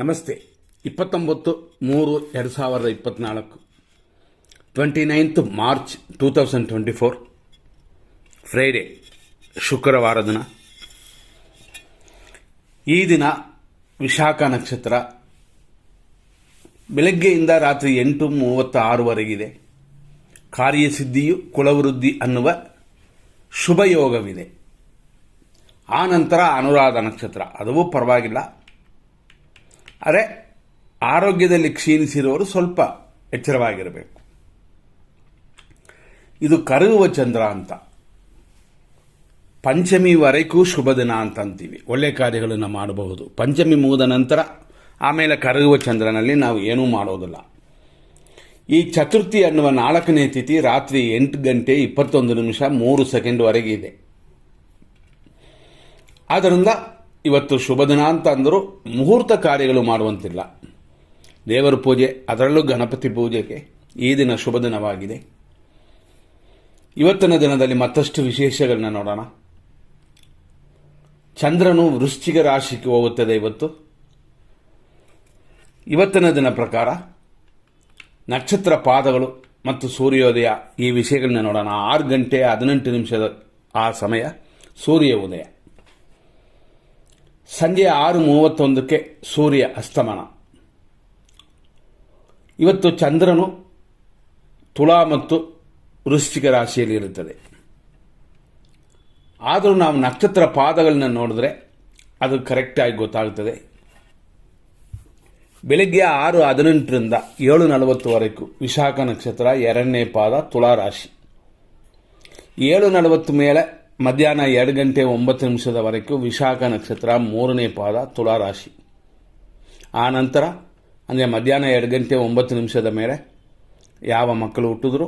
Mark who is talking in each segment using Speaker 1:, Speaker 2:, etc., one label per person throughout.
Speaker 1: ನಮಸ್ತೆ. ಇಪ್ಪತ್ತೊಂಬತ್ತು ಮೂರು ಎರಡು ಸಾವಿರದ ಇಪ್ಪತ್ನಾಲ್ಕು. Twenty ninth March two thousand twenty four. Friday, ಶುಕ್ರವಾರ ದಿನ. ಈ ದಿನ ವಿಶಾಖ ನಕ್ಷತ್ರ ಬೆಳಗ್ಗೆಯಿಂದ ರಾತ್ರಿ ಎಂಟು ಮೂವತ್ತ ಆರುವರೆಗಿದೆ ಕಾರ್ಯಸಿದ್ಧಿಯು ಕುಲವೃದ್ಧಿ ಅನ್ನುವ ಶುಭಯೋಗವಿದೆ. ಆ ನಂತರ ಅನುರಾಧ ನಕ್ಷತ್ರ. ಅದೂ ಪರವಾಗಿಲ್ಲ. ಆದರೆ ಆರೋಗ್ಯದಲ್ಲಿ ಕ್ಷೀಣಿಸಿರುವವರು ಸ್ವಲ್ಪ ಎಚ್ಚರವಾಗಿರಬೇಕು. ಇದು ಕರಗುವ ಚಂದ್ರ ಅಂತ. ಪಂಚಮಿವರೆಗೂ ಶುಭ ದಿನ ಅಂತಂತೀವಿ. ಒಳ್ಳೆ ಕಾರ್ಯಗಳನ್ನು ಮಾಡಬಹುದು. ಪಂಚಮಿ ಮುಗಿದ ನಂತರ ಆಮೇಲೆ ಕರಗುವ ಚಂದ್ರನಲ್ಲಿ ನಾವು ಏನೂ ಮಾಡೋದಿಲ್ಲ. ಈ ಚತುರ್ಥಿ ಅನ್ನುವ ನಾಲ್ಕನೇ ತಿಥಿ ರಾತ್ರಿ ಎಂಟು ಗಂಟೆ ಇಪ್ಪತ್ತೊಂದು ನಿಮಿಷ ಮೂರು ಸೆಕೆಂಡ್ವರೆಗೆ ಇದೆ. ಆದ್ದರಿಂದ ಇವತ್ತು ಶುಭ ದಿನ ಅಂತ ಅಂದರೂ ಮುಹೂರ್ತ ಕಾರ್ಯಗಳು ಮಾಡುವಂತಿಲ್ಲ. ದೇವರ ಪೂಜೆ, ಅದರಲ್ಲೂ ಗಣಪತಿ ಪೂಜೆಗೆ ಈ ದಿನ ಶುಭ ದಿನವಾಗಿದೆ. ಇವತ್ತಿನ ದಿನದಲ್ಲಿ ಮತ್ತಷ್ಟು ವಿಶೇಷಗಳನ್ನ ನೋಡೋಣ. ಚಂದ್ರನು ವೃಶ್ಚಿಕ ರಾಶಿಗೆ ಹೋಗುತ್ತದೆ ಇವತ್ತು. ಇವತ್ತಿನ ದಿನ ಪ್ರಕಾರ ನಕ್ಷತ್ರ ಪಾದಗಳು ಮತ್ತು ಸೂರ್ಯೋದಯ ಈ ವಿಷಯಗಳನ್ನ ನೋಡೋಣ. ಆರು ಗಂಟೆ ಹದಿನೆಂಟು ನಿಮಿಷದ ಆ ಸಮಯ ಸೂರ್ಯ ಉದಯ. ಸಂಜೆ ಆರು ಮೂವತ್ತೊಂದಕ್ಕೆ ಸೂರ್ಯ ಅಸ್ತಮನ. ಇವತ್ತು ಚಂದ್ರನು ತುಲಾ ಮತ್ತು ವೃಶ್ಚಿಕ ರಾಶಿಯಲ್ಲಿ ಇರುತ್ತದೆ. ಆದರೂ ನಾವು ನಕ್ಷತ್ರ ಪಾದಗಳನ್ನ ನೋಡಿದ್ರೆ ಅದು ಕರೆಕ್ಟಾಗಿ ಗೊತ್ತಾಗುತ್ತದೆ ಬೆಳಿಗ್ಗೆ ಆರು ಹದಿನೆಂಟರಿಂದ ಏಳು ನಲವತ್ತುವರೆಗೂ ವಿಶಾಖ ನಕ್ಷತ್ರ ಎರಡನೇ ಪಾದ ತುಲಾ ರಾಶಿ. ಏಳು ನಲವತ್ತು ಮೇಲೆ ಮಧ್ಯಾಹ್ನ ಎರಡು ಗಂಟೆ ಒಂಬತ್ತು ನಿಮಿಷದವರೆಗೂ ವಿಶಾಖ ನಕ್ಷತ್ರ ಮೂರನೇ ಪಾದ ತುಲಾರಾಶಿ ಆ ನಂತರ, ಅಂದರೆ ಮಧ್ಯಾಹ್ನ ಎರಡು ಗಂಟೆ ಒಂಬತ್ತು ನಿಮಿಷದ ಮೇಲೆ ಯಾವ ಮಕ್ಕಳು ಹುಟ್ಟಿದ್ರು?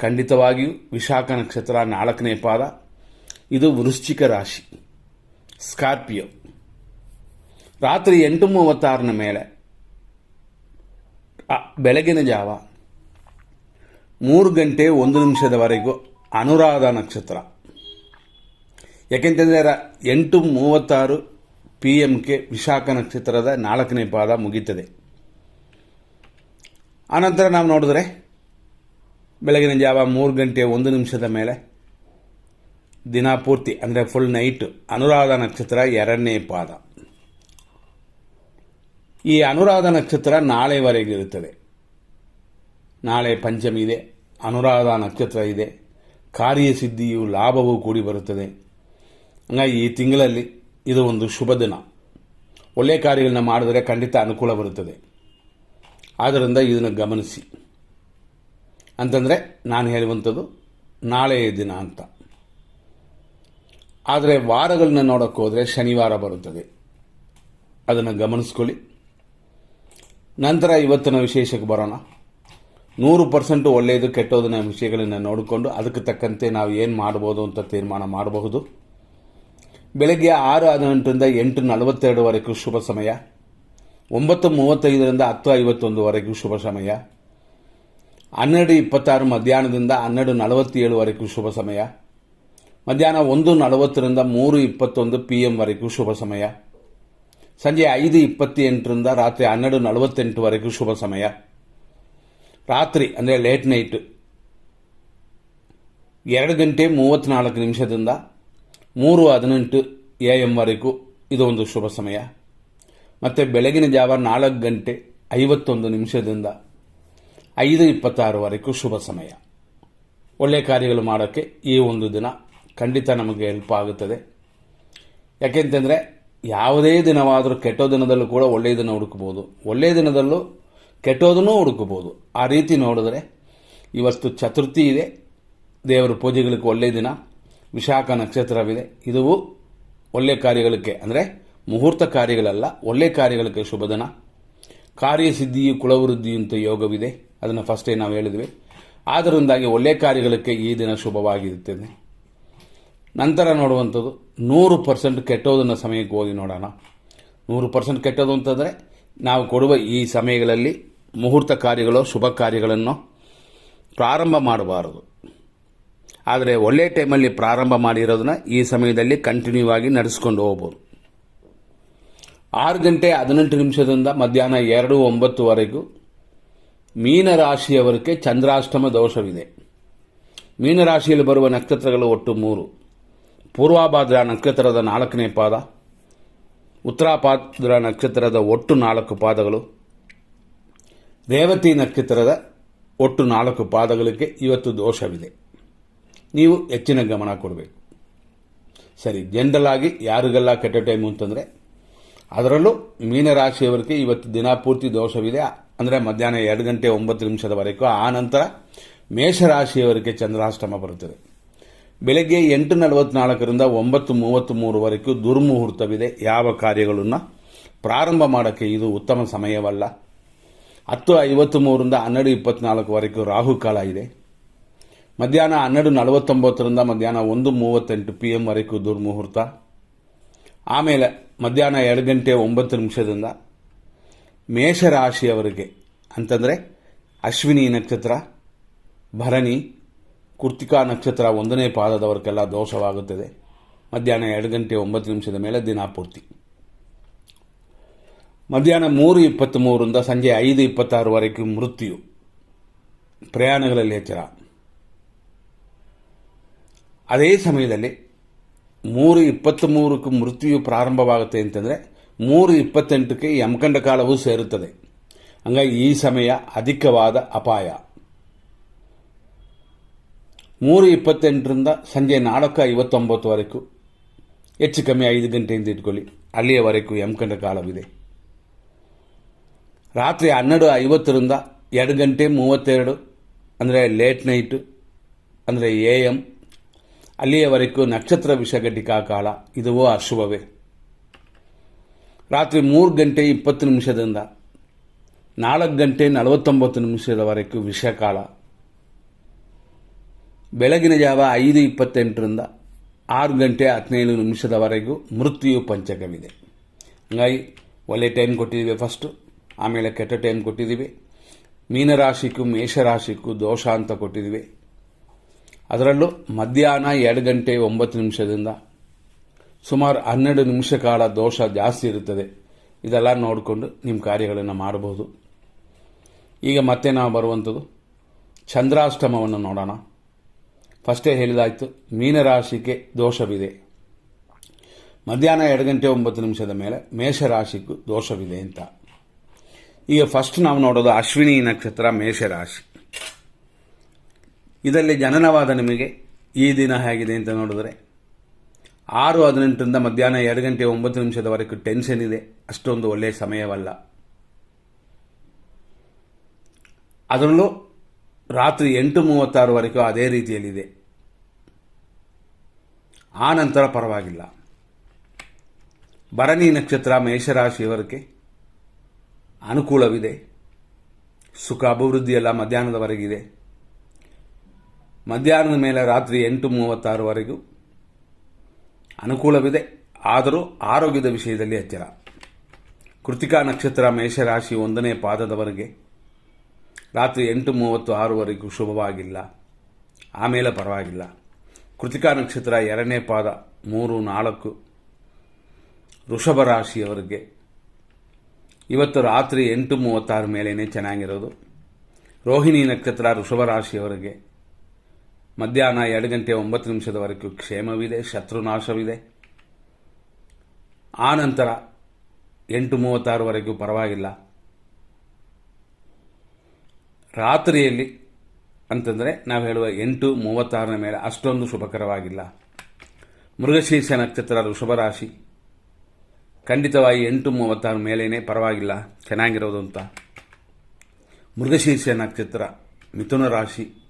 Speaker 1: ಖಂಡಿತವಾಗಿಯೂ ವಿಶಾಖ ನಕ್ಷತ್ರ ನಾಲ್ಕನೇ ಪಾದ. ಇದು ವೃಶ್ಚಿಕ ರಾಶಿ. ಸ್ಕಾರ್ಪಿಯೋ. ರಾತ್ರಿ ಎಂಟು ಮೂವತ್ತಾರನ ಮೇಲೆ ಬೆಳಗಿನ ಜಾವ, ಮೂರು ಗಂಟೆ ಒಂದು ನಿಮಿಷದವರೆಗೂ ಅನುರಾಧ ನಕ್ಷತ್ರ. ಯಾಕೆಂತಂದರೆ ಎಂಟು ಮೂವತ್ತಾರು ಪಿ ಎಮ್ಗೆ ವಿಶಾಖ ನಕ್ಷತ್ರದ ನಾಲ್ಕನೇ ಪಾದ ಮುಗೀತದೆ. ಆನಂತರ ನಾವು ನೋಡಿದ್ರೆ, ಬೆಳಗಿನ ಜಾವ ಮೂರು ಗಂಟೆ ಒಂದು ನಿಮಿಷದ ಮೇಲೆ ದಿನ ಪೂರ್ತಿ, ಅಂದರೆ ಫುಲ್ ನೈಟ್ ಅನುರಾಧ ನಕ್ಷತ್ರ ಎರಡನೇ ಪಾದ. ಈ ಅನುರಾಧ ನಕ್ಷತ್ರ ನಾಳೆವರೆಗೆ ಇರುತ್ತದೆ. ನಾಳೆ ಪಂಚಮಿ ಇದೆ, ಅನುರಾಧ ನಕ್ಷತ್ರ ಇದೆ, ಕಾರ್ಯಸಿದ್ಧಿಯು ಲಾಭವೂ ಕೂಡಿ ಬರುತ್ತದೆ. ಹಂಗಾಗಿ ಈ ತಿಂಗಳಲ್ಲಿ ಇದು ಒಂದು ಶುಭ ದಿನ. ಒಳ್ಳೆಯ ಕಾರ್ಯಗಳನ್ನ ಮಾಡಿದರೆ ಖಂಡಿತ ಅನುಕೂಲ ಬರುತ್ತದೆ. ಆದ್ದರಿಂದ ಇದನ್ನು ಗಮನಿಸಿ. ಅಂತಂದರೆ ನಾನು ಹೇಳುವಂಥದ್ದು ನಾಳೆಯ ದಿನ ಅಂತ. ಆದರೆ ವಾರಗಳನ್ನ ನೋಡೋಕ್ಕೆ ಹೋದರೆ ಶನಿವಾರ ಬರುತ್ತದೆ. ಅದನ್ನು ಗಮನಿಸ್ಕೊಳ್ಳಿ. ನಂತರ ಇವತ್ತಿನ ವಿಶೇಷಕ್ಕೆ ಬರೋಣ. ನೂರು ಪರ್ಸೆಂಟ್ ಒಳ್ಳೆಯದು, ಕೆಟ್ಟೋದನ್ನ ವಿಷಯಗಳನ್ನು ನೋಡಿಕೊಂಡು ಅದಕ್ಕೆ ತಕ್ಕಂತೆ ನಾವು ಏನು ಮಾಡ್ಬೋದು ಅಂತ ತೀರ್ಮಾನ ಮಾಡಬಹುದು. ಬೆಳಗ್ಗೆ ಆರು ಹದಿನೆಂಟರಿಂದ ಎಂಟು ನಲವತ್ತೆರಡುವರೆಗೂ ಶುಭ ಸಮಯ. ಒಂಬತ್ತು ಮೂವತ್ತೈದರಿಂದ ಹತ್ತು ಐವತ್ತೊಂದುವರೆಗೂ ಶುಭ ಸಮಯ. ಹನ್ನೆರಡು ಇಪ್ಪತ್ತಾರು ಮಧ್ಯಾಹ್ನದಿಂದ ಹನ್ನೆರಡು ನಲವತ್ತೇಳುವರೆಗೂ ಶುಭ ಸಮಯ. ಮಧ್ಯಾಹ್ನ ಒಂದು ನಲವತ್ತರಿಂದ ಮೂರು ಇಪ್ಪತ್ತೊಂದು ಪಿ ಎಂವರೆಗೂ ಶುಭ ಸಮಯ. ಸಂಜೆ ಐದು ಇಪ್ಪತ್ತೆಂಟರಿಂದ ರಾತ್ರಿ ಹನ್ನೆರಡು ನಲವತ್ತೆಂಟುವರೆಗೂ ಶುಭ ಸಮಯ. ರಾತ್ರಿ, ಅಂದರೆ ಲೇಟ್ ನೈಟ್ ಎರಡು ಗಂಟೆ ಮೂವತ್ತ್ನಾಲ್ಕು ನಿಮಿಷದಿಂದ ಮೂರು ಹದಿನೆಂಟು ಎ ಎಂವರೆಗೂ ಇದು ಒಂದು ಶುಭ ಸಮಯ. ಮತ್ತು ಬೆಳಗಿನ ಜಾವ ನಾಲ್ಕು ಗಂಟೆ ಐವತ್ತೊಂದು ನಿಮಿಷದಿಂದ ಐದು ಇಪ್ಪತ್ತಾರವರೆಗೂ ಶುಭ ಸಮಯ. ಒಳ್ಳೆಯ ಕಾರ್ಯಗಳು ಮಾಡೋಕ್ಕೆ ಈ ಒಂದು ದಿನ ಖಂಡಿತ ನಮಗೆ ಹೆಲ್ಪ್ ಆಗುತ್ತದೆ. ಯಾಕೆಂತಂದರೆ ಯಾವುದೇ ದಿನವಾದರೂ ಕೆಟ್ಟೋ ದಿನದಲ್ಲೂ ಕೂಡ ಒಳ್ಳೆಯ ಹುಡುಕಬಹುದು ಒಳ್ಳೆಯ ದಿನದಲ್ಲೂ ಕೆಟ್ಟೋದನ್ನು ಹುಡುಕಬಹುದು ಆ ರೀತಿ ನೋಡಿದ್ರೆ ಇವತ್ತು ಚತುರ್ಥಿ ಇದೆ. ದೇವರ ಪೂಜೆಗಳಿಗೆ ಒಳ್ಳೆಯ ದಿನ. ವಿಶಾಖ ನಕ್ಷತ್ರವಿದೆ. ಇದು ಒಳ್ಳೆಯ ಕಾರ್ಯಗಳಿಗೆ, ಅಂದರೆ ಮುಹೂರ್ತ ಕಾರ್ಯಗಳಲ್ಲ ಒಳ್ಳೆಯ ಕಾರ್ಯಗಳಿಗೆ ಶುಭ ದಿನ ಕಾರ್ಯಸಿದ್ಧಿಯು ಕುಲವೃದ್ಧಿಯಂತ ಯೋಗವಿದೆ. ಅದನ್ನು ಫಸ್ಟೇ ನಾವು ಹೇಳಿದ್ವಿ. ಆದ್ದರಿಂದಾಗಿ ಒಳ್ಳೆಯ ಕಾರ್ಯಗಳಿಗೆ ಈ ದಿನ ಶುಭವಾಗಿರುತ್ತದೆ. ನಂತರ ನೋಡುವಂಥದ್ದು, ನೂರು ಪರ್ಸೆಂಟ್ ಕೆಟ್ಟೋದನ್ನು ಸಮಯಕ್ಕೆ ಹೋಗಿ ನೋಡೋಣ. ನೂರು ಪರ್ಸೆಂಟ್ ಕೆಟ್ಟೋದು ಅಂತಂದರೆ, ನಾವು ಕೊಡುವ ಈ ಸಮಯಗಳಲ್ಲಿ ಮುಹೂರ್ತ ಕಾರ್ಯಗಳು, ಶುಭ ಕಾರ್ಯಗಳನ್ನು ಪ್ರಾರಂಭ ಮಾಡಬಾರದು. ಆದರೆ ಒಳ್ಳೆಯ ಟೈಮಲ್ಲಿ ಪ್ರಾರಂಭ ಮಾಡಿರೋದನ್ನ ಈ ಸಮಯದಲ್ಲಿ ಕಂಟಿನ್ಯೂ ಆಗಿ ನಡೆಸ್ಕೊಂಡು ಹೋಗ್ಬೋದು. ಆರು ಗಂಟೆ ಹದಿನೆಂಟು ನಿಮಿಷದಿಂದ ಮಧ್ಯಾಹ್ನ ಎರಡು ಒಂಬತ್ತುವರೆಗೂ ಮೀನರಾಶಿಯವರಿಗೆ ಚಂದ್ರಾಷ್ಟಮ ದೋಷವಿದೆ. ಮೀನರಾಶಿಯಲ್ಲಿ ಬರುವ ನಕ್ಷತ್ರಗಳು ಒಟ್ಟು ಮೂರು. ಪೂರ್ವಾಭಾದ್ರ ನಕ್ಷತ್ರದ ನಾಲ್ಕನೇ ಪಾದ ಉತ್ತರಾಪಾದ್ರ ನಕ್ಷತ್ರದ ಒಟ್ಟು ನಾಲ್ಕು ಪಾದಗಳು, ರೇವತಿ ನಕ್ಷತ್ರದ ಒಟ್ಟು ನಾಲ್ಕು ಪಾದಗಳಿಗೆ ಇವತ್ತು ದೋಷವಿದೆ. ನೀವು ಹೆಚ್ಚಿನ ಗಮನ ಕೊಡಬೇಕು. ಸರಿ ಜನರಲ್ ಆಗಿ ಯಾರಿಗೆಲ್ಲ ಕೆಟ್ಟ ಟೈಮು ಅಂತಂದರೆ, ಅದರಲ್ಲೂ ಮೀನರಾಶಿಯವರಿಗೆ ಇವತ್ತು ದಿನ ಪೂರ್ತಿ ದೋಷವಿದೆ. ಅಂದರೆ ಮಧ್ಯಾಹ್ನ ಎರಡು ಗಂಟೆ ಒಂಬತ್ತು ನಿಮಿಷದವರೆಗೂ, ಆ ನಂತರ ಮೇಷರಾಶಿಯವರಿಗೆ ಚಂದ್ರಾಷ್ಟಮ ಬರುತ್ತದೆ. ಬೆಳಗ್ಗೆ ಎಂಟು ನಲವತ್ನಾಲ್ಕರಿಂದ ಒಂಬತ್ತು ಮೂವತ್ತ್ ಮೂರುವರೆಗೂ ದುರ್ಮುಹೂರ್ತವಿದೆ. ಯಾವ ಕಾರ್ಯಗಳನ್ನು ಪ್ರಾರಂಭ ಮಾಡೋಕ್ಕೆ ಇದು ಉತ್ತಮ ಸಮಯವಲ್ಲ. ಹತ್ತು ಐವತ್ತು ಮೂರರಿಂದ ಹನ್ನೆರಡು ಇಪ್ಪತ್ನಾಲ್ಕುವರೆಗೂ ರಾಹುಕಾಲ ಇದೆ. ಮಧ್ಯಾಹ್ನ ಹನ್ನೆರಡು ನಲವತ್ತೊಂಬತ್ತರಿಂದ ಮಧ್ಯಾಹ್ನ ಒಂದು ಮೂವತ್ತೆಂಟು ಪಿ ಎಂ ವರೆಗೂ ದುರ್ಮುಹೂರ್ತ. ಆಮೇಲೆ ಮಧ್ಯಾಹ್ನ ಎರಡು ಗಂಟೆ ಒಂಬತ್ತು ನಿಮಿಷದಿಂದ ಮೇಷರಾಶಿಯವರಿಗೆ ಅಂತಂದರೆ ಅಶ್ವಿನಿ ನಕ್ಷತ್ರ, ಭರಣಿ ಕೃತಿಕಾ ನಕ್ಷತ್ರ ಒಂದನೇ ಪಾದದವರಿಗೆಲ್ಲ ದೋಷವಾಗುತ್ತದೆ. ಮಧ್ಯಾಹ್ನ ಎರಡು ಗಂಟೆ ಒಂಬತ್ತು ನಿಮಿಷದ ಮೇಲೆ ದಿನ ಪೂರ್ತಿ ಮಧ್ಯಾಹ್ನ ಮೂರು ಇಪ್ಪತ್ತ್ಮೂರರಿಂದ ಸಂಜೆ ಐದು ಇಪ್ಪತ್ತಾರವರೆಗೂ ಮೃತ್ಯು. ಪ್ರಯಾಣಗಳಲ್ಲಿ ಎಚ್ಚರ. ಅದೇ ಸಮಯದಲ್ಲಿ ಮೂರು ಇಪ್ಪತ್ತ್ಮೂರಕ್ಕೆ ಮೃತ್ಯು ಪ್ರಾರಂಭವಾಗುತ್ತೆ ಅಂತಂದರೆ ಮೂರು ಇಪ್ಪತ್ತೆಂಟಕ್ಕೆ ಯಮಕಂಡ ಕಾಲವೂ ಸೇರುತ್ತದೆ ಹಂಗಾಗಿ ಈ ಸಮಯ ಅಧಿಕವಾದ ಅಪಾಯ ಮೂರು ಇಪ್ಪತ್ತೆಂಟರಿಂದ ಸಂಜೆ ನಾಲ್ಕು ಐವತ್ತೊಂಬತ್ತುವರೆಗೂ ಹೆಚ್ಚು ಕಮ್ಮಿ ಐದು ಗಂಟೆಯಿಂದ ಇಟ್ಕೊಳ್ಳಿ ಅಲ್ಲಿಯವರೆಗೂ ಯಮಕಂಡ ಕಾಲವಿದೆ ರಾತ್ರಿ ಹನ್ನೆರಡು ಐವತ್ತರಿಂದ ಎರಡು ಗಂಟೆ ಮೂವತ್ತೆರಡು ಅಂದರೆ ಲೇಟ್ ನೈಟು ಅಂದರೆ ಎ ಎಂ ಅಲ್ಲಿಯವರೆಗೂ ನಕ್ಷತ್ರ ವಿಷಘಟಿಕಾ ಕಾಲ ಇದುವೋ ಅಶುಭವೇ. ರಾತ್ರಿ ಮೂರು ಗಂಟೆ ಇಪ್ಪತ್ತು ನಿಮಿಷದಿಂದ ನಾಲ್ಕು ಗಂಟೆ ನಲವತ್ತೊಂಬತ್ತು ನಿಮಿಷದವರೆಗೂ ವಿಷಕಾಲ. ಬೆಳಗಿನ ಜಾವ ಐದು ಇಪ್ಪತ್ತೆಂಟರಿಂದ ಆರು ಗಂಟೆ ಹದಿನೈದು ನಿಮಿಷದವರೆಗೂ ಮೃತ್ಯು ಪಂಚಕವಿದೆ. ಹಂಗಾಗಿ ಒಳ್ಳೆ ಟೈಮ್ ಕೊಟ್ಟಿದ್ದೀವಿ ಫಸ್ಟು ಆಮೇಲೆ ಕೆಟ್ಟ ಟೈಮ್ ಕೊಟ್ಟಿದ್ದೀವಿ. ಮೀನರಾಶಿಗೂ ಮೇಷರಾಶಿಗೂ ದೋಷ ಅಂತ ಕೊಟ್ಟಿದ್ದೀವಿ. ಅದರಲ್ಲೂ ಮಧ್ಯಾಹ್ನ ಎರಡು ಗಂಟೆ ಒಂಬತ್ತು ನಿಮಿಷದಿಂದ ಸುಮಾರು ಹನ್ನೆರಡು ನಿಮಿಷ ಕಾಲ ದೋಷ ಜಾಸ್ತಿ ಇರುತ್ತದೆ. ಇದೆಲ್ಲ ನೋಡಿಕೊಂಡು ನಿಮ್ಮ ಕಾರ್ಯಗಳನ್ನು ಮಾಡಬಹುದು. ಈಗ ಮತ್ತೆ ನಾವು ಬರುವಂಥದ್ದು ಚಂದ್ರಾಷ್ಟಮವನ್ನು ನೋಡೋಣ. ಫಸ್ಟೇ ಹೇಳಿದಾಯಿತು, ಮೀನರಾಶಿಗೆ ದೋಷವಿದೆ. ಮಧ್ಯಾಹ್ನ ಎರಡು ಗಂಟೆ ಒಂಬತ್ತು ನಿಮಿಷದ ಮೇಲೆ ಮೇಷರಾಶಿಗೂ ದೋಷವಿದೆ ಅಂತ. ಈಗ ಫಸ್ಟ್ ನಾವು ನೋಡೋದು ಅಶ್ವಿನಿ ನಕ್ಷತ್ರ ಮೇಷರಾಶಿ. ಇದರಲ್ಲಿ ಜನನವಾದ ನಿಮಗೆ ಈ ದಿನ ಹೇಗಿದೆ ಅಂತ ನೋಡಿದ್ರೆ ಆರು ಹದಿನೆಂಟರಿಂದ ಮಧ್ಯಾಹ್ನ ಎರಡು ಗಂಟೆ ಒಂಬತ್ತು ನಿಮಿಷದವರೆಗೂ ಟೆನ್ಷನ್ ಇದೆ. ಅಷ್ಟೊಂದು ಒಳ್ಳೆಯ ಸಮಯವಲ್ಲ. ಅದರಲ್ಲೂ ರಾತ್ರಿ ಎಂಟು ಮೂವತ್ತಾರುವರೆಗೂ ಅದೇ ರೀತಿಯಲ್ಲಿದೆ. ಆ ನಂತರ ಪರವಾಗಿಲ್ಲ. ಭರಣಿ ನಕ್ಷತ್ರ ಮೇಷರಾಶಿಯವರಿಗೆ ಅನುಕೂಲವಿದೆ. ಸುಖ, ಅಭಿವೃದ್ಧಿಯೆಲ್ಲ ಮಧ್ಯಾಹ್ನದವರೆಗಿದೆ. ಮಧ್ಯಾಹ್ನದ ಮೇಲೆ ರಾತ್ರಿ ಎಂಟು ಮೂವತ್ತಾರವರೆಗೂ ಅನುಕೂಲವಿದೆ. ಆದರೂ ಆರೋಗ್ಯದ ವಿಷಯದಲ್ಲಿ ಎಚ್ಚರ. ಕೃತಿಕಾ ನಕ್ಷತ್ರ ಮೇಷರಾಶಿ ಒಂದನೇ ಪಾದದವರೆಗೆ ರಾತ್ರಿ ಎಂಟು ಮೂವತ್ತು ಆರುವರೆಗೂ ಶುಭವಾಗಿಲ್ಲ. ಆಮೇಲೆ ಪರವಾಗಿಲ್ಲ. ಕೃತಿಕಾ ನಕ್ಷತ್ರ ಎರಡನೇ ಪಾದ ಮೂರು ನಾಲ್ಕು ವೃಷಭ ರಾಶಿಯವರಿಗೆ ಇವತ್ತು ರಾತ್ರಿ ಎಂಟು ಮೂವತ್ತಾರು ಮೇಲೇ ಚೆನ್ನಾಗಿರೋದು. ರೋಹಿಣಿ ನಕ್ಷತ್ರ ವೃಷಭ ರಾಶಿಯವರಿಗೆ ಮಧ್ಯಾಹ್ನ ಎರಡು ಗಂಟೆ ಒಂಬತ್ತು ನಿಮಿಷದವರೆಗೂ ಕ್ಷೇಮವಿದೆ, ಶತ್ರುನಾಶವಿದೆ. ಆ ನಂತರ ಎಂಟು ಮೂವತ್ತಾರವರೆಗೂ ಪರವಾಗಿಲ್ಲ. ರಾತ್ರಿಯಲ್ಲಿ ಅಂತಂದರೆ ನಾವು ಹೇಳುವ ಎಂಟು ಮೂವತ್ತಾರನ ಮೇಲೆ ಅಷ್ಟೊಂದು ಶುಭಕರವಾಗಿಲ್ಲ. ಮೃಗಶೀರ್ಷ ನಕ್ಷತ್ರ ವೃಷಭರಾಶಿ ಖಂಡಿತವಾಗಿ ಎಂಟು ಮೂವತ್ತಾರು ಮೇಲೇನೆ ಪರವಾಗಿಲ್ಲ, ಚೆನ್ನಾಗಿರೋದು ಅಂತ. ಮೃಗಶೀರ್ಷ ನಕ್ಷತ್ರ ಮಿಥುನ ರಾಶಿ.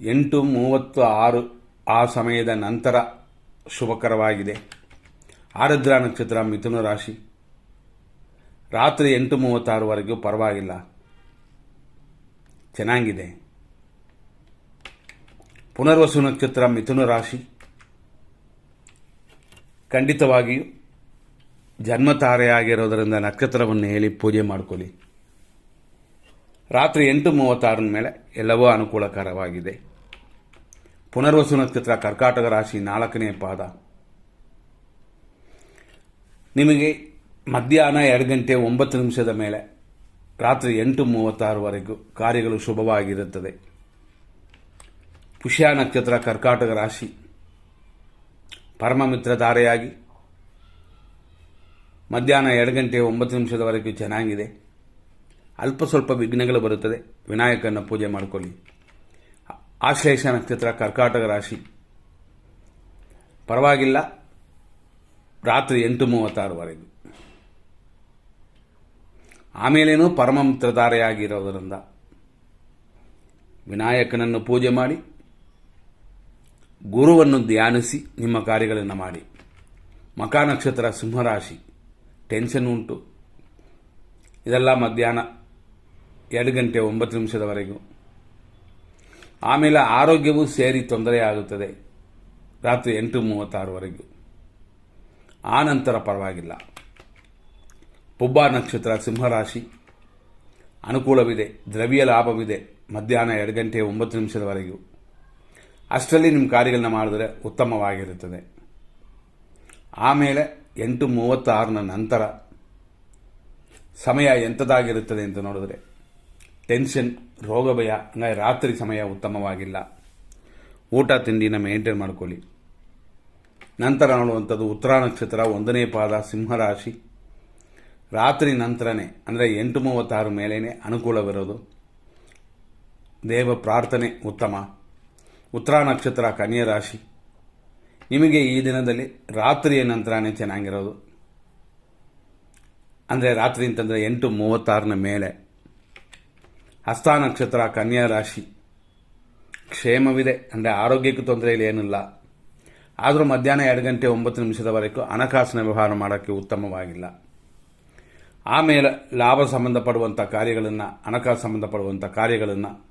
Speaker 1: ಎಂಟು ಮೂವತ್ತು ಆರು ಆ ಸಮಯದ ನಂತರ ಶುಭಕರವಾಗಿದೆ. ಆರದ್ರ ನಕ್ಷತ್ರ ಮಿಥುನ ರಾಶಿ. ರಾತ್ರಿ ಎಂಟು ಮೂವತ್ತಾರುವರೆಗೂ ಪರವಾಗಿಲ್ಲ. ಚೆನ್ನಾಗಿದೆ. ಪುನರ್ವಸು ನಕ್ಷತ್ರ ಮಿಥುನ ರಾಶಿ. ಖಂಡಿತವಾಗಿಯೂ ಜನ್ಮತಾರೆಯಾಗಿರೋದರಿಂದ ನಕ್ಷತ್ರವನ್ನು ಹೇಳಿ ಪೂಜೆ ಮಾಡಿಕೊಳ್ಳಿ. ರಾತ್ರಿ ಎಂಟು ಮೂವತ್ತಾರನ ಮೇಲೆ ಎಲ್ಲವೂ ಅನುಕೂಲಕರವಾಗಿದೆ. ಪುನರ್ವಸು ನಕ್ಷತ್ರ ಕರ್ಕಾಟಕ ರಾಶಿ ನಾಲ್ಕನೇ ಪಾದ. ನಿಮಗೆ ಮಧ್ಯಾಹ್ನ ಎರಡು ಗಂಟೆ ಒಂಬತ್ತು ನಿಮಿಷದ ಮೇಲೆ ರಾತ್ರಿ ಎಂಟು ಮೂವತ್ತಾರವರೆಗೂ ಕಾರ್ಯಗಳು ಶುಭವಾಗಿರುತ್ತದೆ. ಪುಷ್ಯ ನಕ್ಷತ್ರ ಕರ್ಕಾಟಕ ರಾಶಿ ಪರಮಮಿತ್ರ ಧಾರೆಯಾಗಿ ಮಧ್ಯಾಹ್ನ ಎರಡು ಗಂಟೆ ಒಂಬತ್ತು ನಿಮಿಷದವರೆಗೂ ಚೆನ್ನಾಗಿದೆ. ಅಲ್ಪ ಸ್ವಲ್ಪ ವಿಘ್ನಗಳು ಬರುತ್ತದೆ. ವಿನಾಯಕನ ಪೂಜೆ ಮಾಡಿಕೊಳ್ಳಿ. ಆಶ್ಲೇಷ ನಕ್ಷತ್ರ, ಕರ್ಕಾಟಕ ರಾಶಿ. ಪರವಾಗಿಲ್ಲ. ರಾತ್ರಿ ಎಂಟು ಮೂವತ್ತಾರವರೆಗೂ ಆಮೇಲೇನು ಪರಮಮಿತ್ರಧಾರೆಯಾಗಿರೋದರಿಂದ ವಿನಾಯಕನನ್ನು ಪೂಜೆ ಮಾಡಿ, ಗುರುವನ್ನು ಧ್ಯಾನಿಸಿ ನಿಮ್ಮ ಕಾರ್ಯಗಳನ್ನು ಮಾಡಿ. ಮಕ ನಕ್ಷತ್ರ, ಸಿಂಹರಾಶಿ, ಟೆನ್ಷನ್ ಉಂಟು. ಇದೆಲ್ಲ ಮಧ್ಯಾಹ್ನ ಎರಡು ಗಂಟೆ ಒಂಬತ್ತು ನಿಮಿಷದವರೆಗೂ ಆಮೇಲೆ ಆರೋಗ್ಯವೂ ಸೇರಿ ತೊಂದರೆಯಾಗುತ್ತದೆ ರಾತ್ರಿ ಎಂಟು ಮೂವತ್ತಾರವರೆಗೂ ಆ ನಂತರ ಪರವಾಗಿಲ್ಲ. ಪುಬ್ಬ ನಕ್ಷತ್ರ ಸಿಂಹರಾಶಿ. ಅನುಕೂಲವಿದೆ, ದ್ರವ್ಯ ಲಾಭವಿದೆ. ಮಧ್ಯಾಹ್ನ ಎರಡು ಗಂಟೆ ಒಂಬತ್ತು ನಿಮಿಷದವರೆಗೂ. ಅಷ್ಟರಲ್ಲಿ ನಿಮ್ಮ ಕಾರ್ಯಗಳನ್ನ ಮಾಡಿದರೆ ಉತ್ತಮವಾಗಿರುತ್ತದೆ. ಆಮೇಲೆ ಎಂಟು ಮೂವತ್ತಾರನ ನಂತರ ಸಮಯ ಎಂಥದಾಗಿರುತ್ತದೆ ಅಂತ ನೋಡಿದ್ರೆ ಟೆನ್ಷನ್ ರೋಗ ಭಯ ಹಂಗಾಗಿ ರಾತ್ರಿ ಸಮಯ ಉತ್ತಮವಾಗಿಲ್ಲ. ಊಟ ತಿಂಡಿನ ಮೇಂಟೈನ್ ಮಾಡ್ಕೊಳ್ಳಿ. ನಂತರ ನೋಡುವಂಥದ್ದು ಉತ್ತರ ನಕ್ಷತ್ರ, ಒಂದನೇ ಪಾದ ಸಿಂಹರಾಶಿ ರಾತ್ರಿ ನಂತರನೇ, ಅಂದರೆ ಎಂಟು ಮೂವತ್ತಾರು ಮೇಲೇ ಅನುಕೂಲವಿರೋದು. ದೇವ ಪ್ರಾರ್ಥನೆ ಉತ್ತಮ. ಉತ್ತರ ನಕ್ಷತ್ರ, ಕನ್ಯಾ ರಾಶಿ. ನಿಮಗೆ ಈ ದಿನದಲ್ಲಿ ರಾತ್ರಿಯ ನಂತರನೇ ಚೆನ್ನಾಗಿರೋದು. ಅಂದರೆ ರಾತ್ರಿ ಅಂತಂದರೆ ಎಂಟು ಮೂವತ್ತಾರನ ಮೇಲೆ. ಹಸ್ತ ನಕ್ಷತ್ರ, ಕನ್ಯಾ ರಾಶಿ. ಕ್ಷೇಮವಿದೆ ಅಂದರೆ ಆರೋಗ್ಯಕ್ಕೂ ತೊಂದರೆ ಇಲ್ಲ ಏನಿಲ್ಲ. ಆದರೂ ಮಧ್ಯಾಹ್ನ ಎರಡು ಗಂಟೆ ಒಂಬತ್ತು ನಿಮಿಷದವರೆಗೂ ಹಣಕಾಸಿನ ವ್ಯವಹಾರ ಮಾಡೋಕ್ಕೆ ಉತ್ತಮವಾಗಿಲ್ಲ. ಆಮೇಲೆ ಲಾಭ ಸಂಬಂಧಪಡುವಂಥ ಕಾರ್ಯಗಳನ್ನು, ಹಣಕಾಸು ಸಂಬಂಧಪಡುವಂಥ ಕಾರ್ಯಗಳನ್ನು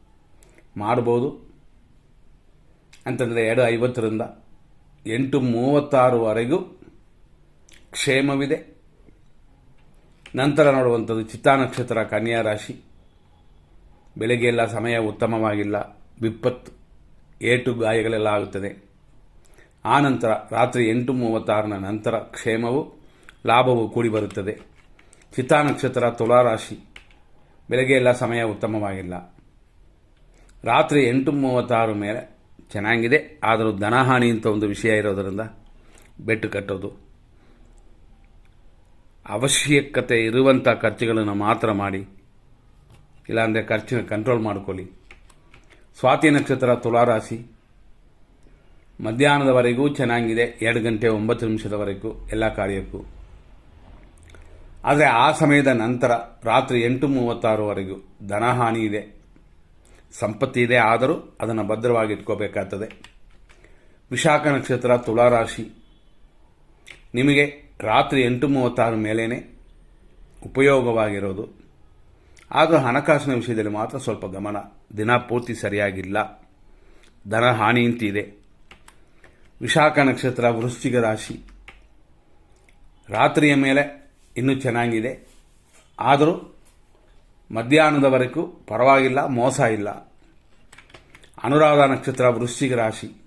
Speaker 1: ಮಾಡ್ಬೋದು. ಅಂತಂದರೆ ಎರಡು ಐವತ್ತರಿಂದ ಎಂಟು ಮೂವತ್ತಾರುವರೆಗೂ ಕ್ಷೇಮವಿದೆ. ನಂತರ ನೋಡುವಂಥದ್ದು ಚಿತ್ತಾ ನಕ್ಷತ್ರ, ಕನ್ಯಾ ರಾಶಿ. ಬೆಳಗ್ಗೆ ಎಲ್ಲ ಸಮಯ ಉತ್ತಮವಾಗಿಲ್ಲ. ವಿಪತ್ತು ಏಟು ಗಾಯಗಳೆಲ್ಲ ಆಗುತ್ತದೆ. ಆನಂತರ ನಂತರ ರಾತ್ರಿ ಎಂಟು ಮೂವತ್ತಾರನ ನಂತರ ಕ್ಷೇಮವು ಲಾಭವು ಕೂಡಿ ಬರುತ್ತದೆ. ಚಿತಾ ನಕ್ಷತ್ರ ತುಲಾರಾಶಿ ಬೆಳಗ್ಗೆ ಎಲ್ಲ ಸಮಯ ಉತ್ತಮವಾಗಿಲ್ಲ. ರಾತ್ರಿ ಎಂಟು ಮೂವತ್ತಾರು ಮೇಲೆ ಚೆನ್ನಾಗಿದೆ. ಆದರೂ ಧನಹಾನಿ ಅಂತ ಒಂದು ವಿಷಯ ಇರೋದರಿಂದ ಬೆಟ್ಟು ಕಟ್ಟೋದು. ಅವಶ್ಯಕತೆ ಇರುವಂಥ ಖರ್ಚುಗಳನ್ನು ಮಾತ್ರ ಮಾಡಿ ಇಲ್ಲಾಂದರೆ ಖರ್ಚಿನ ಕಂಟ್ರೋಲ್ ಮಾಡಿಕೊಳ್ಳಿ. ಸ್ವಾತಿ ನಕ್ಷತ್ರ ತುಲಾರಾಶಿ. ಮಧ್ಯಾಹ್ನದವರೆಗೂ ಚೆನ್ನಾಗಿದೆ. ಎರಡು ಗಂಟೆ ಒಂಬತ್ತು ನಿಮಿಷದವರೆಗೂ ಎಲ್ಲ ಕಾರ್ಯಕ್ಕೂ. ಆದರೆ ಆ ಸಮಯದ ನಂತರ ರಾತ್ರಿ ಎಂಟು ಮೂವತ್ತಾರವರೆಗೂ ಧನಹಾನಿ ಇದೆ. ಸಂಪತ್ತಿ ಇದೆ, ಆದರೂ ಅದನ್ನು ಭದ್ರವಾಗಿ ಇಟ್ಕೋಬೇಕಾಗ್ತದೆ. ವಿಶಾಖ ನಕ್ಷತ್ರ ತುಲಾರಾಶಿ. ನಿಮಗೆ ರಾತ್ರಿ ಎಂಟು ಮೂವತ್ತಾರು ಮೇಲೇ ಉಪಯೋಗವಾಗಿರೋದು ಆದರೂ ಹಣಕಾಸಿನ ವಿಷಯದಲ್ಲಿ ಮಾತ್ರ ಸ್ವಲ್ಪ ಗಮನ. ದಿನ ಪೂರ್ತಿ ಸರಿಯಾಗಿಲ್ಲ. ಧನ ಹಾನಿ ಅಂತಿದೆ. ವಿಶಾಖ ನಕ್ಷತ್ರ ವೃಶ್ಚಿಕ ರಾಶಿ. ರಾತ್ರಿಯ ಮೇಲೆ ಇನ್ನೂ ಚೆನ್ನಾಗಿದೆ. ಆದರೂ ಮಧ್ಯಾಹ್ನದವರೆಗೂ ಪರವಾಗಿಲ್ಲ, ಮೋಸ ಇಲ್ಲ. ಅನುರಾಧ ನಕ್ಷತ್ರ ವೃಶ್ಚಿಕ ರಾಶಿ.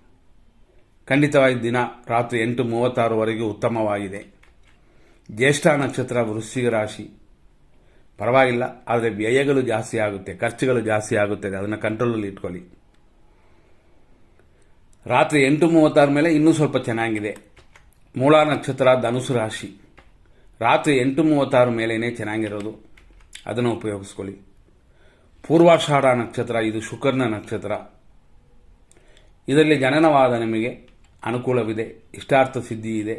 Speaker 1: ಖಂಡಿತವಾಗಿ ದಿನ ರಾತ್ರಿ ಎಂಟು ಮೂವತ್ತಾರವರೆಗೂ ಉತ್ತಮವಾಗಿದೆ. ಜ್ಯೇಷ್ಠ ನಕ್ಷತ್ರ ವೃಶ್ಚಿಕ ರಾಶಿ. ಪರವಾಗಿಲ್ಲ, ಆದರೆ ವ್ಯಯಗಳು ಜಾಸ್ತಿ ಆಗುತ್ತೆ, ಖರ್ಚುಗಳು ಜಾಸ್ತಿ ಆಗುತ್ತದೆ ಅದನ್ನು ಕಂಟ್ರೋಲಲ್ಲಿ ಇಟ್ಕೊಳ್ಳಿ. ರಾತ್ರಿ ಎಂಟು ಮೂವತ್ತಾರ ಮೇಲೆ ಇನ್ನೂ ಸ್ವಲ್ಪ ಚೆನ್ನಾಗಿದೆ. ಮೂಲ ನಕ್ಷತ್ರ ಧನುಸು ರಾಶಿ. ರಾತ್ರಿ ಎಂಟು ಮೂವತ್ತಾರು ಮೇಲೇ ಚೆನ್ನಾಗಿರೋದು, ಅದನ್ನು ಉಪಯೋಗಿಸ್ಕೊಳ್ಳಿ. ಪೂರ್ವಾಷಾಢ ನಕ್ಷತ್ರ, ಇದು ಶುಕ್ರನ ನಕ್ಷತ್ರ. ಇದರಲ್ಲಿ ಜನನವಾದ ನಿಮಗೆ ಅನುಕೂಲವಿದೆ, ಇಷ್ಟಾರ್ಥ ಸಿದ್ಧಿ ಇದೆ.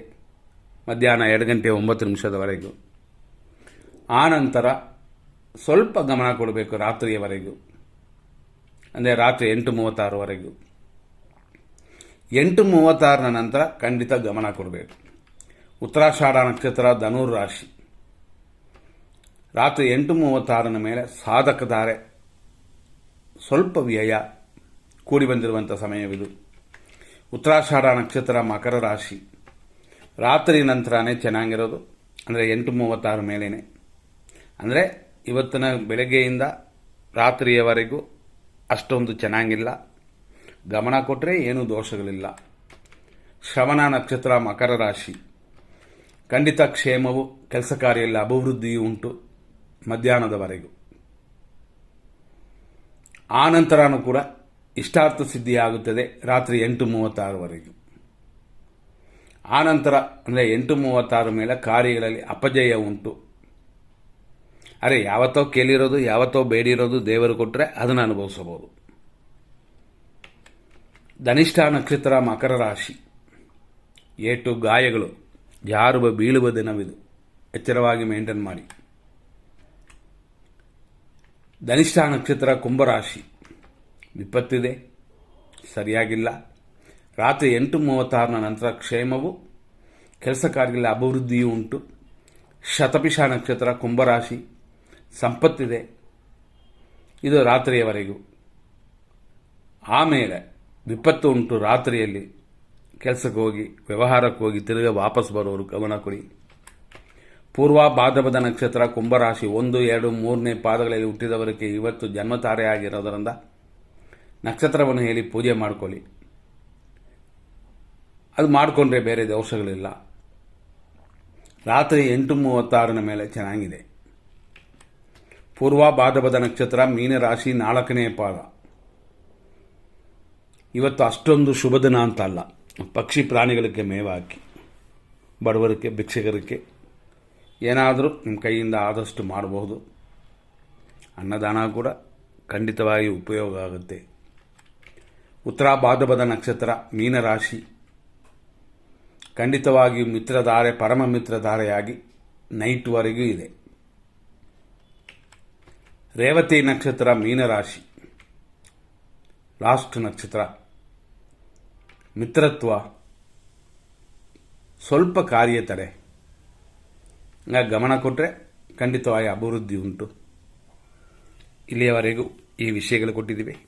Speaker 1: ಮಧ್ಯಾಹ್ನ ಎರಡು ಗಂಟೆ ಒಂಬತ್ತು ನಿಮಿಷದವರೆಗೂ. ಆ ನಂತರ ಸ್ವಲ್ಪ ಗಮನ ಕೊಡಬೇಕು ರಾತ್ರಿಯವರೆಗೂ. ಅಂದರೆ ರಾತ್ರಿ ಎಂಟು ಮೂವತ್ತಾರವರೆಗೂ. ಎಂಟು ಮೂವತ್ತಾರನ ನಂತರ ಖಂಡಿತ ಗಮನ ಕೊಡಬೇಕು. ಉತ್ತರಾಷಾಢ ನಕ್ಷತ್ರ ಧನುರ್ ರಾಶಿ. ರಾತ್ರಿ ಎಂಟು ಮೂವತ್ತಾರನ ಮೇಲೆ ಸಾಧಕ ಧಾರೆ. ಸ್ವಲ್ಪ ವ್ಯಯ ಕೂಡಿ ಬಂದಿರುವಂಥ ಸಮಯವಿದು. ಉತ್ತರಾಷಾಢ ನಕ್ಷತ್ರ ಮಕರ ರಾಶಿ. ರಾತ್ರಿ ನಂತರನೇ ಚೆನ್ನಾಗಿರೋದು. ಅಂದರೆ ಎಂಟು ಮೂವತ್ತಾರು ಮೇಲೇ ಅಂದರೆ ಇವತ್ತಿನ ಬೆಳಗ್ಗೆಯಿಂದ ರಾತ್ರಿಯವರೆಗೂ ಅಷ್ಟೊಂದು ಚೆನ್ನಾಗಿಲ್ಲ. ಗಮನ ಕೊಟ್ಟರೆ ಏನೂ ದೋಷಗಳಿಲ್ಲ. ಶ್ರವಣ ನಕ್ಷತ್ರ ಮಕರ ರಾಶಿ. ಖಂಡಿತ ಕ್ಷೇಮವು, ಕೆಲಸ ಕಾರ್ಯದಲ್ಲಿ ಅಭಿವೃದ್ಧಿಯೂ ಉಂಟು ಮಧ್ಯಾಹ್ನದವರೆಗೂ. ಆ ನಂತರನೂ ಕೂಡ ಇಷ್ಟಾರ್ಥ ಸಿದ್ಧಿಯಾಗುತ್ತದೆ ರಾತ್ರಿ ಎಂಟು ಮೂವತ್ತಾರವರೆಗೂ. ಆನಂತರ ನಂತರ ಅಂದರೆ ಎಂಟು ಮೂವತ್ತಾರು ಮೇಲೆ ಕಾರ್ಯಗಳಲ್ಲಿ ಅಪಜಯ ಉಂಟು. ಅರೆ, ಯಾವತ್ತೋ ಕೇಳಿರೋದು, ಯಾವತ್ತೋ ಬೇಡಿರೋದು ದೇವರು ಕೊಟ್ಟರೆ ಅದನ್ನು ಅನುಭವಿಸಬಹುದು. ಧನಿಷ್ಠ ನಕ್ಷತ್ರ ಮಕರ ರಾಶಿ. ಏಟು ಗಾಯಗಳು. ಯಾರು ಬೀಳುವ ದಿನವಿದು. ಎಚ್ಚರವಾಗಿ ಮೇಂಟೈನ್ ಮಾಡಿ. ಧನಿಷ್ಠ ನಕ್ಷತ್ರ ಕುಂಭರಾಶಿ ವಿಪತ್ತಿದೆ. ಸರಿಯಾಗಿಲ್ಲ. ರಾತ್ರಿ ಎಂಟು ಮೂವತ್ತಾರನ ನಂತರ ಕ್ಷೇಮವು. ಕೆಲಸ ಕಾರ್ಯಗಳ ಅಭಿವೃದ್ಧಿಯೂ ಉಂಟು. ಶತಪಿಷ ನಕ್ಷತ್ರ ಕುಂಭರಾಶಿ ಸಂಪತ್ತಿದೆ. ಇದು ರಾತ್ರಿಯವರೆಗೂ. ಆಮೇಲೆ ವಿಪತ್ತು ಉಂಟು ರಾತ್ರಿಯಲ್ಲಿ ಕೆಲಸಕ್ಕೆ ಹೋಗಿ, ವ್ಯವಹಾರಕ್ಕೆ ಹೋಗಿ ತಿರುಗ ವಾಪಸ್ ಬರೋರು ಗಮನ ಕೊಡಿ. ಪೂರ್ವ ಭಾದ್ರಪದ ನಕ್ಷತ್ರ ಕುಂಭರಾಶಿ ಒಂದು, ಎರಡು, ಮೂರನೇ ಪಾದಗಳಲ್ಲಿ ಹುಟ್ಟಿದವರಿಗೆ ಇವತ್ತು ಜನ್ಮತಾರೆ ಆಗಿರೋದರಿಂದ ನಕ್ಷತ್ರವನ್ನು ಹೇಳಿ ಪೂಜೆ ಮಾಡ್ಕೊಳ್ಳಿ. ಅದು ಮಾಡಿಕೊಂಡ್ರೆ ಬೇರೆ ದೋಷಗಳಿಲ್ಲ. ರಾತ್ರಿ ಎಂಟು ಮೂವತ್ತಾರನ ಮೇಲೆ ಚೆನ್ನಾಗಿದೆ. ಪೂರ್ವ ಭಾದ್ರಪದ ನಕ್ಷತ್ರ ಮೀನರಾಶಿ ನಾಲ್ಕನೇ ಪಾದ. ಇವತ್ತು ಅಷ್ಟೊಂದು ಶುಭ ದಿನ ಅಂತ ಅಲ್ಲ. ಪಕ್ಷಿ ಪ್ರಾಣಿಗಳಿಗೆ ಮೇವಾಕಿ ಬಡವರಿಗೆ ಭಿಕ್ಷಕರಿಗೆ ಏನಾದರೂ ನಿಮ್ಮ ಕೈಯಿಂದ ಆದಷ್ಟು ಮಾಡಬಹುದು. ಅನ್ನದಾನ ಕೂಡ ಖಂಡಿತವಾಗಿ ಉಪಯೋಗ ಆಗುತ್ತೆ. ಉತ್ತರ ಭಾದ್ರಪದ ನಕ್ಷತ್ರ ಮೀನರಾಶಿ ಖಂಡಿತವಾಗಿಯೂ ಮಿತ್ರಧಾರೆ, ಪರಮ ಮಿತ್ರಧಾರೆಯಾಗಿ ನೈಟ್ವರೆಗೂ ಇದೆ. ರೇವತಿ ನಕ್ಷತ್ರ, ಮೀನರಾಶಿ. ಲಾಸ್ಟ್ ನಕ್ಷತ್ರ. ಮಿತ್ರತ್ವ. ಸ್ವಲ್ಪ ಕಾರ್ಯ ತಡೆ ಗಮನ ಕೊಟ್ಟರೆ ಖಂಡಿತವಾಗಿ ಅಭಿವೃದ್ಧಿ ಉಂಟು. ಇಲ್ಲಿಯವರೆಗೂ ಈ ವಿಷಯಗಳು ಕೊಟ್ಟಿದ್ದೀವಿ.